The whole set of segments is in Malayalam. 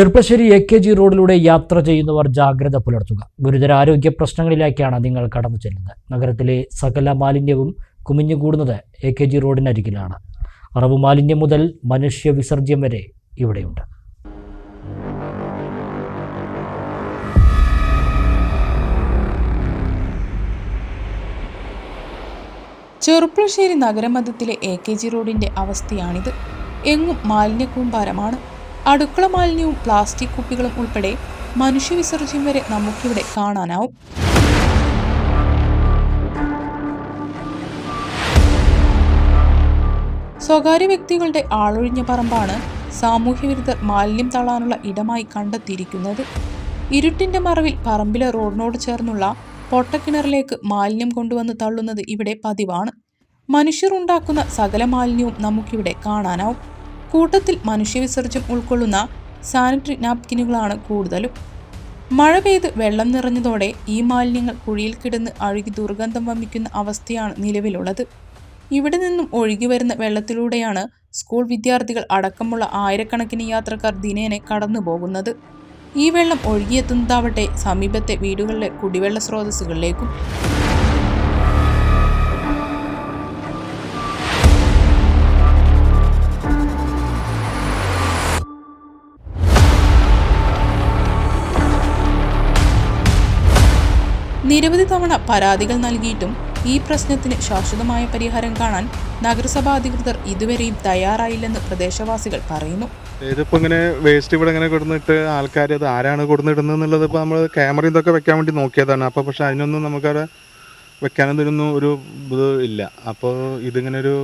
ചെറുപ്പശ്ശേരി എ കെ ജി റോഡിലൂടെ യാത്ര ചെയ്യുന്നവർ ജാഗ്രത പുലർത്തുക. ഗുരുതര ആരോഗ്യ പ്രശ്നങ്ങളിലേക്കാണ് നിങ്ങൾ കടന്നു ചെല്ലുന്നത്. നഗരത്തിലെ സകല മാലിന്യവും കുമിഞ്ഞുകൂടുന്നത് എ കെ ജി റോഡിനരികിലാണ്. അറവ് മാലിന്യം മുതൽ മനുഷ്യ വിസർജ്യം വരെ ഇവിടെയുണ്ട്. ചെറുപ്പശ്ശേരി നഗരമധ്യത്തിലെ എ കെ ജി റോഡിന്റെ അവസ്ഥയാണിത്. എങ്ങും മാലിന്യക്കൂമ്പാരമാണ് അടുക്കള മാലിന്യവും പ്ലാസ്റ്റിക് കുപ്പികളും ഉൾപ്പെടെ മനുഷ്യവിസർജ്യം വരെ നമുക്കിവിടെ കാണാനാവും. സ്വകാര്യ വ്യക്തികളുടെ ആളൊഴിഞ്ഞ പറമ്പാണ് സാമൂഹ്യവിരുദ്ധർ മാലിന്യം തള്ളാനുള്ള ഇടമായി കണ്ടെത്തിയിരിക്കുന്നത്. ഇരുട്ടിന്റെ മറവിൽ പറമ്പിലെ റോഡിനോട് ചേർന്നുള്ള പൊട്ടക്കിണറിലേക്ക് മാലിന്യം കൊണ്ടുവന്ന് തള്ളുന്നത് ഇവിടെ പതിവാണ്. മനുഷ്യർ ഉണ്ടാക്കുന്ന സകല മാലിന്യവും നമുക്കിവിടെ കാണാനാവും. കൂട്ടത്തിൽ മനുഷ്യവിസർജ്യം ഉൾക്കൊള്ളുന്ന സാനിറ്ററി നാപ്കിനുകളാണ് കൂടുതലും. മഴ പെയ്ത് വെള്ളം നിറഞ്ഞതോടെ ഈ മാലിന്യങ്ങൾ കുഴിയിൽ കിടന്ന് അഴുകി ദുർഗന്ധം വമിക്കുന്ന അവസ്ഥയാണ് നിലവിലുള്ളത്. ഇവിടെ നിന്നും ഒഴുകി വരുന്ന വെള്ളത്തിലൂടെയാണ് സ്കൂൾ വിദ്യാർത്ഥികൾ അടക്കമുള്ള ആയിരക്കണക്കിന് യാത്രക്കാർ ദിനേനെ കടന്നു പോകുന്നത് ഈ വെള്ളം ഒഴുകിയെത്തുന്നതാവട്ടെ സമീപത്തെ വീടുകളിലെ കുടിവെള്ള സ്രോതസ്സുകളിലേക്കും നിരവധി തവണ പരാതികൾ നൽകിയിട്ടും ഈ പ്രശ്നത്തിന് ശാശ്വതമായ പരിഹാരം കാണാൻ നഗരസഭാ അധികൃതർ ഇതുവരെയും തയ്യാറായില്ലെന്ന് പ്രദേശവാസികൾ പറയുന്നു. ഇതിപ്പോൾ ഇങ്ങനെ വേസ്റ്റ് ഇവിടെ ഇങ്ങനെ കൊടുന്നിട്ട് ആൾക്കാർ അത് ആരാണ് കൊടുന്നിടുന്നത് എന്നുള്ളത് ഇപ്പോൾ നമ്മൾ ക്യാമറ ഇതൊക്കെ വെക്കാൻ വേണ്ടി നോക്കിയതാണ്. അപ്പോൾ പക്ഷെ അതിനൊന്നും നമുക്കവിടെ വെക്കാനും ഇതിനൊന്നും ഒരു ഇത് ഇല്ല. അപ്പോൾ ഇതിങ്ങനെ ഒരു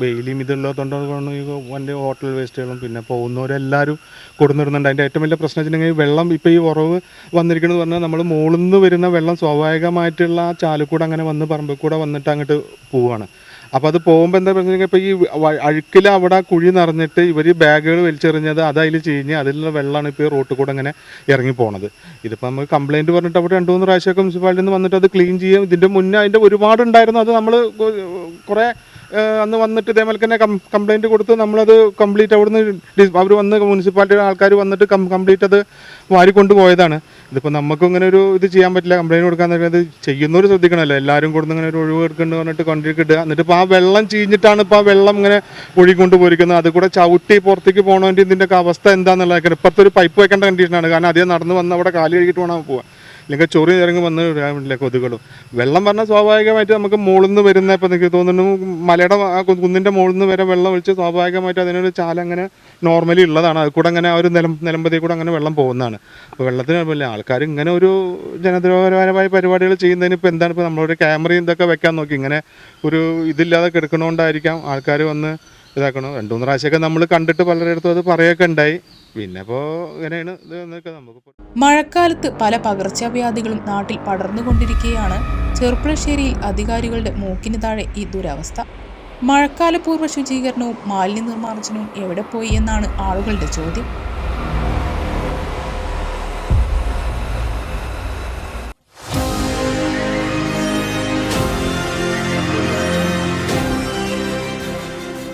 വെയിലും ഇതുള്ളതുകൊണ്ടാണ് ഈ വണ്ടി ഹോട്ടൽ വേസ്റ്റുകളും പിന്നെ പോകുന്നവരെല്ലാവരും കൊടുന്നിടുന്നുണ്ട്. അതിന്റെ ഏറ്റവും വലിയ പ്രശ്നം വെച്ചിട്ടുണ്ടെങ്കിൽ വെള്ളം ഇപ്പോൾ ഈ ഉറവ് വന്നിരിക്കുന്നത് പറഞ്ഞാൽ നമ്മൾ മുകളിൽ നിന്ന് വരുന്ന വെള്ളം സ്വാഭാവികമായിട്ടുള്ള ആ ചാലുകൂടെ അങ്ങനെ വന്ന് പറമ്പിൽ കൂടെ വന്നിട്ട് അങ്ങോട്ട് പോവുകയാണ് അപ്പോൾ അത് പോകുമ്പോൾ എന്താ പറഞ്ഞാൽ ഇപ്പോൾ ഈ അഴുക്കിൽ അവിടെ കുഴി നിറഞ്ഞിട്ട് ഇവർ ബാഗുകൾ വലിച്ചെറിഞ്ഞത് അത് അതിൽ ചീഞ്ഞ് അതിലുള്ള വെള്ളമാണ് ഇപ്പോൾ റോട്ടിൽ കൂടെ ഇങ്ങനെ ഇറങ്ങി പോണത്. ഇതിപ്പോൾ നമുക്ക് കംപ്ലയിന്റ് പറഞ്ഞിട്ട് അവിടെ രണ്ട് മൂന്ന് പ്രാവശ്യമൊക്കെ മുനിസിപ്പാലിറ്റിയിൽ നിന്ന് വന്നിട്ട് അത് ക്ലീൻ ചെയ്യും. ഇതിന്റെ മുന്നേ അതിന്റെ ഒരുപാട് ഉണ്ടായിരുന്നു അത് നമ്മൾ കുറേ അന്ന് വന്നിട്ട് ഇതേപോലെ തന്നെ കംപ്ലൈന്റ് കൊടുത്ത് നമ്മളത് കംപ്ലീറ്റ് അവിടുന്ന് അവർ വന്ന് മുനിസിപ്പാലിറ്റിയുടെ ആൾക്കാർ വന്നിട്ട് കംപ്ലീറ്റ് അത് വാരിക്കൊണ്ട് പോയതാണ് ഇതിപ്പോൾ നമുക്കും ഇങ്ങനെ ഒരു ഇത് ചെയ്യാൻ പറ്റില്ല കംപ്ലൈന്റ് കൊടുക്കാൻ അത് ചെയ്യുന്നവർ ശ്രദ്ധിക്കണമല്ലോ. എല്ലാവരും കൊടുത്ത് ഇങ്ങനെ ഒരു ഒഴിവ് എടുക്കുന്നുണ്ട് പറഞ്ഞിട്ട് കണ്ടിട്ട് ഇടുക. എന്നിട്ട് ഇപ്പോൾ ആ വെള്ളം ചീഞ്ഞിട്ടാണ് ഇപ്പോൾ ആ വെള്ളം ഇങ്ങനെ ഒഴുകിക്കൊണ്ട് പോയിരിക്കുന്നത്. അത് കൂടെ ചവിട്ടി പുറത്തേക്ക് പോകണമെങ്കിൽ ഇതിന്റെ അവസ്ഥ എന്താണെന്നുള്ളത് ഇപ്പോഴത്തെ ഒരു പൈപ്പ് വെക്കേണ്ട കണ്ടീഷനാണ് കാരണം അധികം നടന്ന് വന്ന് അവിടെ കാലി കഴുകിയിട്ട് വേണം പോവാൻ. ഇല്ലെങ്കിൽ ചൊറി ഇറങ്ങി വന്ന് വേണ്ടില്ല കൊതുകളും വെള്ളം പറഞ്ഞാൽ സ്വാഭാവികമായിട്ട് നമുക്ക് മുകളിൽ നിന്ന് വരുന്ന ഇപ്പം എനിക്ക് തോന്നുന്നു മലയുടെ കുന്നിന്റെ മുകളിൽ നിന്ന് വരെ വെള്ളം ഒഴിച്ച് സ്വാഭാവികമായിട്ട് അതിനൊരു ചാല അങ്ങനെ നോർമലി ഉള്ളതാണ്. അത് കൂടെ അങ്ങനെ ഒരു നിലം നിലമ്പതി കൂടെ അങ്ങനെ വെള്ളം പോകുന്നതാണ്. അപ്പോൾ വെള്ളത്തിന് കുഴപ്പമില്ല ആൾക്കാർ ഇങ്ങനെ ഒരു ജനദ്രോഹപരമായ പരിപാടികൾ ചെയ്യുന്നതിന് ഇപ്പോൾ എന്താണ് ഇപ്പോൾ നമ്മളൊരു ക്യാമറയും ഇതൊക്കെ വെക്കാൻ നോക്കി. ഇങ്ങനെ ഒരു ഇതില്ലാതെ കിടക്കണോണ്ടായിരിക്കാം ആൾക്കാർ വന്ന് ഇതാക്കണം? രണ്ടു മൂന്ന് പ്രാവശ്യമൊക്കെ നമ്മൾ കണ്ടിട്ട് പലരിടത്തും അത് പറയൊക്കെ ഉണ്ടായി. പിന്നെ ഇപ്പോൾ ഇങ്ങനെയാണ് ഇത് നമുക്ക് മഴക്കാലത്ത് പല പകർച്ചവ്യാധികളും നാട്ടിൽ പടർന്നുകൊണ്ടിരിക്കുകയാണ് ചെറുപ്പുളശ്ശേരിയിൽ അധികാരികളുടെ മൂക്കിന് താഴെ ഈ ദുരവസ്ഥ. മഴക്കാലപൂർവ ശുചീകരണവും മാലിന്യ നിർമ്മാർജനവും എവിടെ പോയി എന്നാണ് ആളുകളുടെ ചോദ്യം.